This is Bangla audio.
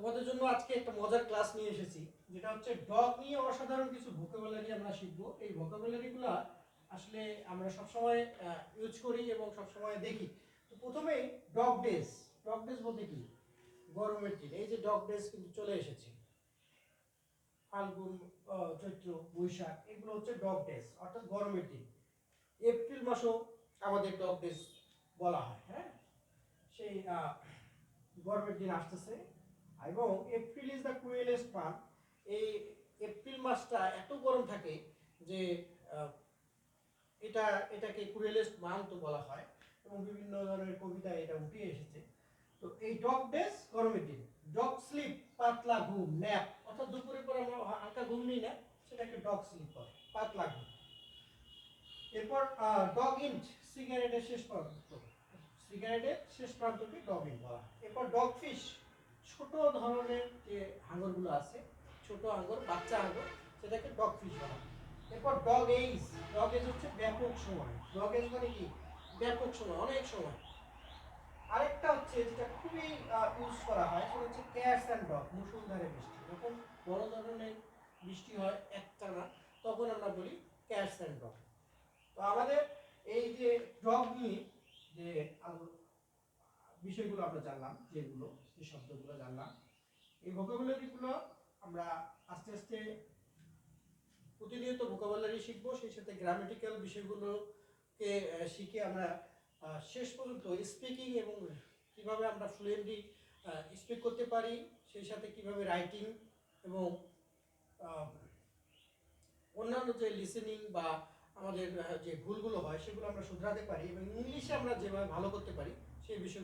তোমাদের জন্য আজকে একটা মজার ক্লাস নিয়ে এসেছি, যেটা হচ্ছে ডগ নিয়ে অসাধারণ কিছু ভোকাবুলারি আমরা শিখব। এই ভোকাবুলারিগুলো আসলে আমরা সবসময় ইউজ করি এবং সবসময় দেখি। তো প্রথমেই ডগ ডেজ ডগ ডেজ বলতে কি? গরমের দিন। এই যে ডগ ডেজ কিন্তু চলে এসেছে। ফাল্গুন চৈত্র, বৈশাখ, এগুলো হচ্ছে ডগ ডেজ অর্থাৎ গরমের দিন। এপ্রিল মাসও আমাদের ডগ ডেজ বলা হয় হ্যাঁ? সেই গরমের দিন আসতেছে। এবং April is the cruellest month এই এপ্রিল মাসটা এত গরম থাকে যে এটা, এটাকে কুয়েলেস্ট মান্থ বলা হয় এবং বিভিন্ন ধরনের কবিতায় এটা উঠে এসেছে। তো এই ডগ ডেজ গরমের দিন। ডগ স্লিপ, পাতলা ঘুম, ন্যাপ, অর্থাৎ দুপুরের পর আমরা হালকা ঘুম নিই না, সেটাকে ডগ স্লিপ বলে, পাতলা ঘুম। এরপর ডগ ইন্ট, সিগারেটের শেষ প্রান্ত সিগারেটের শেষ প্রান্তকে ডগ ইন্ট বলা হয়। এরপর ডগ ফিশ ধরনের যে হাঙরগুলো আছে, ছোট হাঙর বাচ্চা হাঙর সেটাকে ডগ ফিশ বলা। হয়। এরপর ডগ এইজ ডগ এজ হচ্ছে ব্যাপক সময়। ডগ এজ মানে কি? ব্যাপক সময়, অনেক সময়। আরেকটা হচ্ছে যেটা খুবই ইউজ করা হয়, সেটা হচ্ছে ক্যাটস অ্যান্ড ডগ মুসুলধারে বৃষ্টি। যখন বড় ধরনের বৃষ্টি হয় একটানা, তখন আমরা বলি ক্যাটস অ্যান্ড ডগ তো আমাদের এই যে ডগ নিয়ে যে বিষয়গুলো আমরা জানলাম, যেগুলো, যে শব্দগুলো জানলাম। এই ভোকাবুলারিগুলো আমরা আস্তে আস্তে প্রতিনিয়ত ভোকাবুলারি শিখব, সেই সাথে গ্রামেটিক্যাল বিষয়গুলোকে শিখে আমরা শেষ পর্যন্ত স্পিকিং এবং কীভাবে আমরা ফ্লুয়েন্টলি স্পিক করতে পারি, সেই সাথে কীভাবে রাইটিং এবং অন্যান্য যে লিসেনিং বা আমাদের যে ভুলগুলো হয়, সেগুলো আমরা শুধরাতে পারি এবং ইংলিশে আমরা যেভাবে ভালো করতে পারি, সেই বিষয়